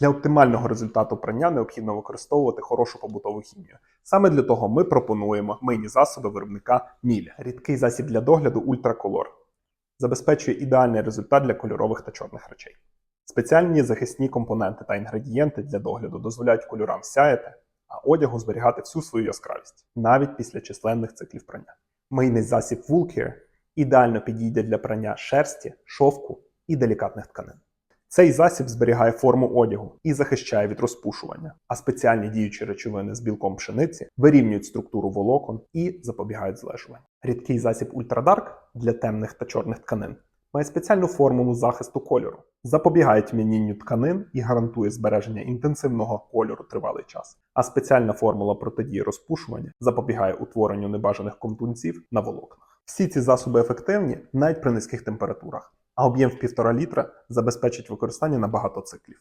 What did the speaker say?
Для оптимального результату прання необхідно використовувати хорошу побутову хімію. Саме для того ми пропонуємо мийні засоби виробника Міль. Рідкий засіб для догляду Ультраколор. Забезпечує ідеальний результат для кольорових та чорних речей. Спеціальні захисні компоненти та інгредієнти для догляду дозволяють кольорам сяяти, а одягу зберігати всю свою яскравість, навіть після численних циклів прання. Мийний засіб Woolcare ідеально підійде для прання шерсті, шовку і делікатних тканин. Цей засіб зберігає форму одягу і захищає від розпушування, а спеціальні діючі речовини з білком пшениці вирівнюють структуру волокон і запобігають злежуванню. Рідкий засіб Ультрадарк для темних та чорних тканин має спеціальну формулу захисту кольору, запобігає тьмянінню тканин і гарантує збереження інтенсивного кольору тривалий час. А спеціальна формула протидії розпушування запобігає утворенню небажаних комтунців на волокнах. Всі ці засоби ефективні навіть при низьких температурах, а об'єм в 1,5 літра забезпечить використання на багато циклів.